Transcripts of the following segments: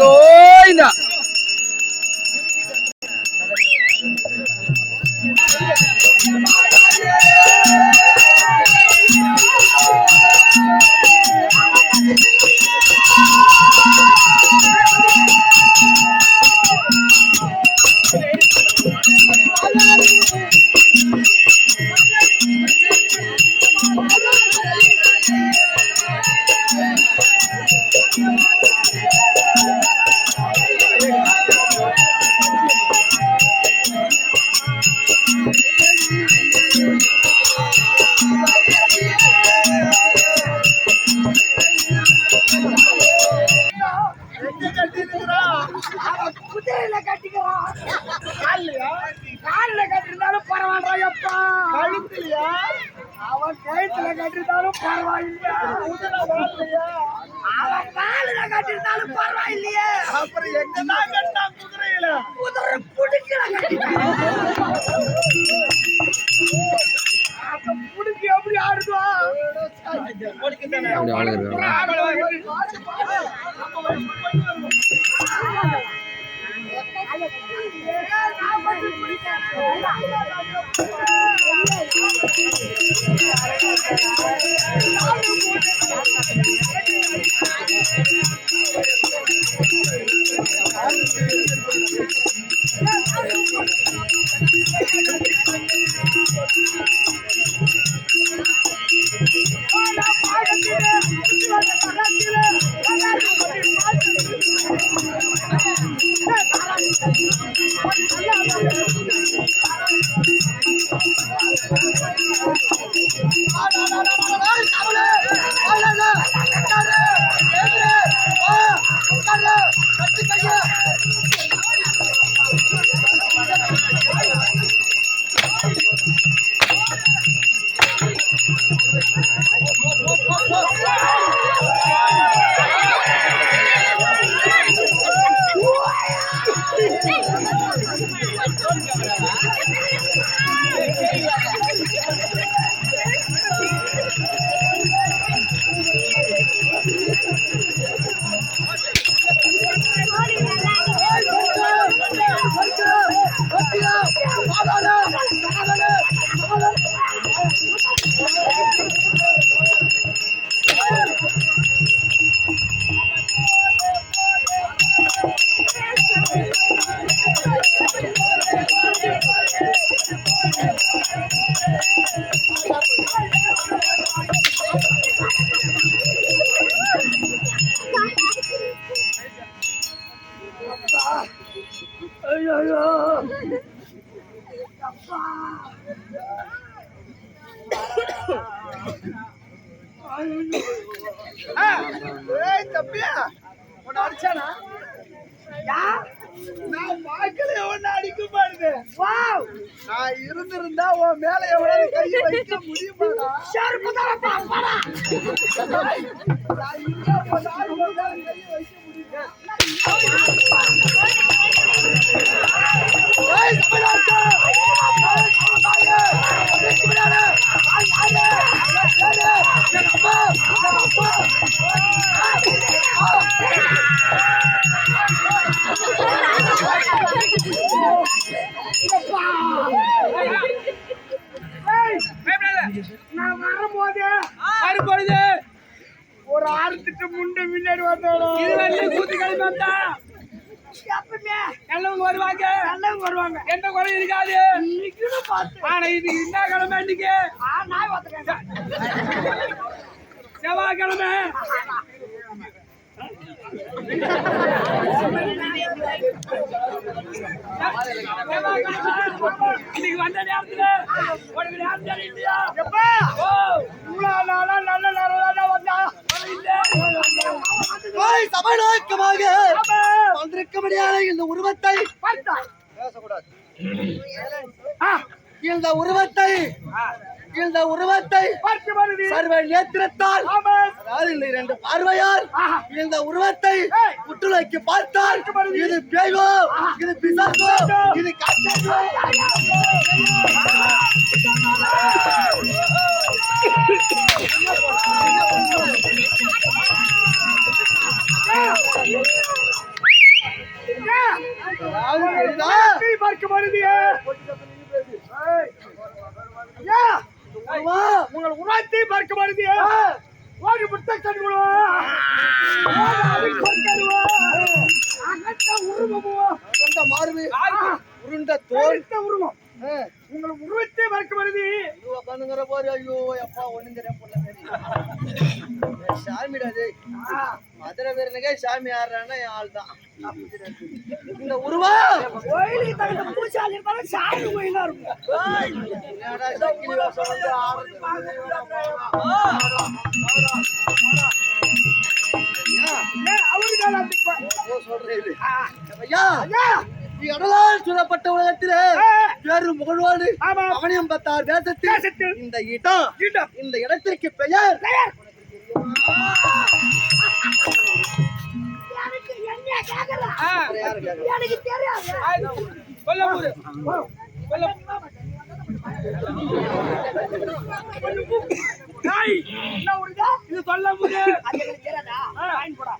கோயிந்தா குதிரையில கழுத்துலையா? அவன் கழுத்துல கட்டிருந்தாலும் பரவாயில்லையா? அவன் காலில கட்டிருந்தாலும் பரவாயில்லையே. அப்புறம் எங்கதான் கட்டா குதிரையில? குதிரை புடிக்கல கட்டிட்டான் அந்த புடிக்கு எப்படி ஆடுவா அப்படி ஆளுங்க இருக்காங்க ஏய் தம்பியா உன்னை அடிச்சானா? நான் பார்க்கல உன்னை அடிக்க பாருங்க வாவ் நான் இருந்திருந்தா உன் மேல எவ்வளவு கை வைக்க முடியுமாடா செருப்பு தரப்பா நான் இருந்தா உன் கை வைக்க முடியுமா? வந்தாலும் இது வந்து கூத்து கிளம்பி வந்தா எப்பவுமே நல்லவங்க வருவாங்க. நல்லவங்க வருவாங்க எந்த குறையும் இருக்காது. இன்னைக்குன்னு பார்த்து ஆனா இது என்ன கிழமை இன்னைக்கு ஆ, நாய் பார்த்துக்கேன் செவ்வாய்க்கிழமை. இன்னைக்கு வந்த நேரத்துல உனக்கு நேரம் தெரியலையா ஓ இவ்வளவு நாளா நல்ல நேரம் வந்தா. இல்ல சபைநாயக்கமாக வந்திருக்க முடியாத இந்த உருவத்தை இந்த உருவத்தை இந்த உருவத்தை சர்வ நேத்திரத்தால் அதாவது இந்த இரண்டு பார்வையால் இந்த உருவத்தை புற்றுநோக்கி பார்த்தால் இது பேயோ இது பிசாசோ இது காட்டாச்சோ வருது உங்கள் உணர்த்தி பார்க்க வருது ஓடி முட்டை உருவமோ உருண்ட மார்பு உருண்ட தோல். உருவம். உங்கள் உருவத்தை பார்க்க வருது உட்காந்துங்கிற பாரு. ஐயோ அப்பா ஒண்ணும் தெரியாம டேய். மதுரை வீரனுக்கே சாமி ஆடுறான்னா என் ஆள் தான். இந்த உருவா! கோயிலுக்கு தகுந்த பூசாலி இருந்தாலும் சாமி கோயிலா இருக்கும். அவருக்கு. ஐயா! ஐயா கடலால் சூழப்பட்ட உலகத்திலே வேறு முகழ்வாடு. அவனியம் பத்தார் தேசத்தில். தேசத்தில். இந்த இடம். இந்த இடத்திற்கு பெயர். எனக்கு தெரியாது? இது சொல்ல முடிய அது எனக்கு தெரியாதா? வாங்கி போடா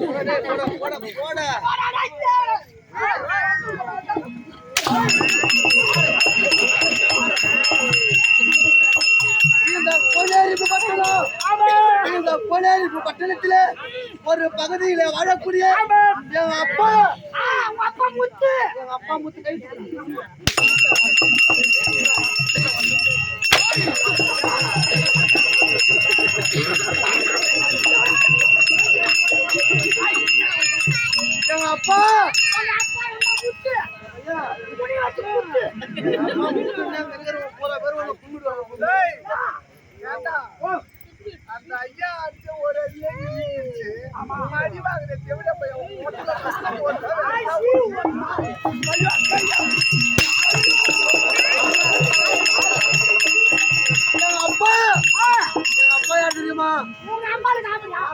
போடா, போடா, போடா, போடா. இந்த கோனேரிப்பு பட்டணம். இந்த கோனேரிப்பு பட்டணத்திலே ஒரு பகுதியில வாழக்கூடிய என் அப்பா. அப்பா முத்து அப்பா முத்து கை எங்க அப்பா. அப்பா என்ன அந்த ஐயா அடிச்ச ஒரு அடி வாங்குற போய் அப்பா அப்பா தெரியுமா உங்க ஆமையா